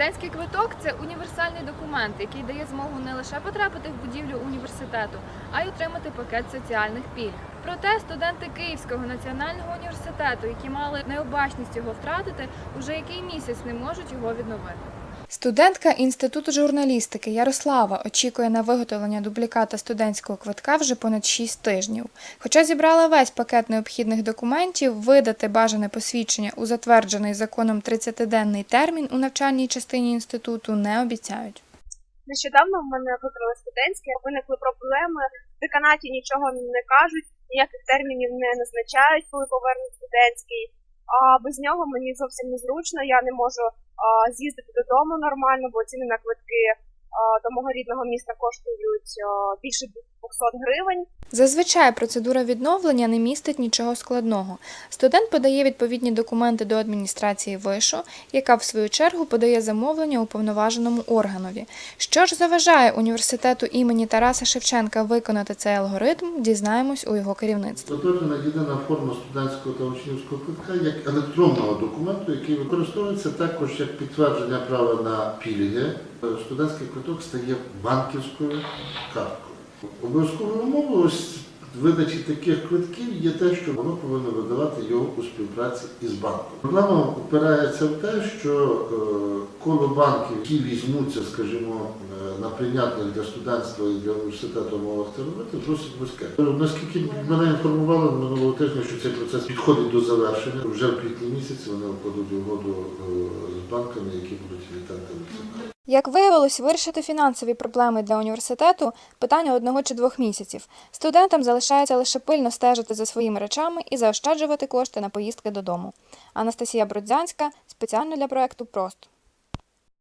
Студентський квиток це універсальний документ, який дає змогу не лише потрапити в будівлю університету, а й отримати пакет соціальних пільг. Проте студенти Київського національного університету, які мали необачність його втратити, уже який місяць не можуть його відновити. Студентка інституту журналістики Ярослава очікує на виготовлення дубліката студентського квитка вже понад 6 тижнів. Хоча зібрала весь пакет необхідних документів, видати бажане посвідчення у затверджений законом 30-денний термін у навчальній частині інституту не обіцяють. Нещодавно в мене вибрали студентське, виникли проблеми. В деканаті нічого не кажуть, ніяких термінів не назначають, коли повернуть студентський. А без нього мені зовсім незручно. Я не можу з'їздити додому нормально, бо ціни на квитки до мого рідного міста коштують більше 200 гривень. Зазвичай процедура відновлення не містить нічого складного. Студент подає відповідні документи до адміністрації вишу, яка в свою чергу подає замовлення уповноваженому органові. Що ж заважає університету імені Тараса Шевченка виконати цей алгоритм, дізнаємось у його керівництві. Затверджена єдина форма студентського та учнівського квитка як електронного документу, який використовується також як підтвердження права на пільги. Студентський квиток стає банківською карткою. Обов'язковою умовою видачі таких квитків є те, що воно повинно видавати його у співпраці із банком. Проблема опирається в те, що е, коло банків, які візьмуться, скажімо, е, на прийнятних для студентства і для університету умовах це робити, досить вузьке. Е, Наскільки мене інформували минулого тижня, що цей процес підходить до завершення. Вже в квітні місяці вони укладуть угоду е, з банками, які будуть. Як виявилось, вирішити фінансові проблеми для університету питання одного чи двох місяців. Студентам залишається лише пильно стежити за своїми речами і заощаджувати кошти на поїздки додому. Анастасія Бродзянська спеціально для проекту Просто.